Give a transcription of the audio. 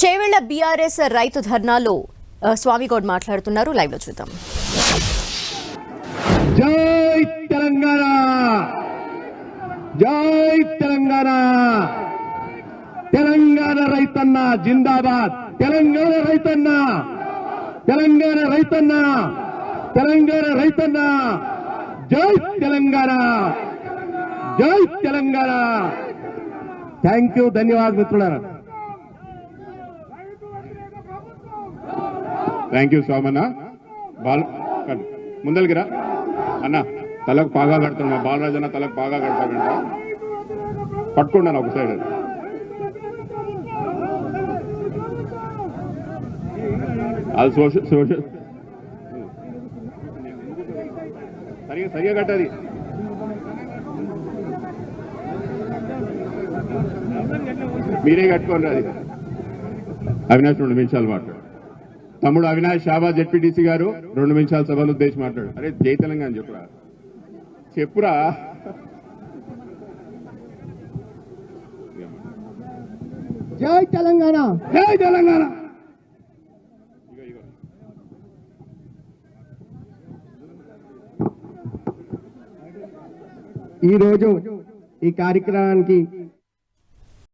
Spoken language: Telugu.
చేవెళ్ళ బీఆర్ఎస్ రైతు ధర్నాలో స్వామిగౌడ్ మాట్లాడుతున్నారు. లైవ్లో చూద్దాం. జై తెలంగాణ! జై తెలంగాణ! తెలంగాణ రైతన్న జిందాబాద్! తెలంగాణ రైతన్న! తెలంగాణ రైతన్న! తెలంగాణ రైతన్న! జై తెలంగాణ! జై తెలంగాణ! థ్యాంక్ యూ ధన్యవాదాలు మిత్రులారా. థ్యాంక్ యూ సోమన్న బాల్ ముందలిగిరా. అన్న తలకు బాగా కడతాను మా బాలరాజన్న తలకు బాగా కడతాడంట పట్టుకున్నాను ఒక సైడ్ అది సోషల్ సోషల్. సరిగా సరిగా కట్టది మీరే కట్టుకోండి అది. అవినాష్ రెండు నిమిషాలు మాట్లాడు. తమ్ముడు అవినాష్ షాబాజ్ జెడ్పీటీసీ గారు రెండు నిమిషాలు సభను ఉద్దేశించి మాట్లాడు. అరే జై తెలంగాణ చెప్పురా. చెప్పురా. జై తెలంగాణ. జై తెలంగాణ. ఈరోజు ఈ కార్యక్రమానికి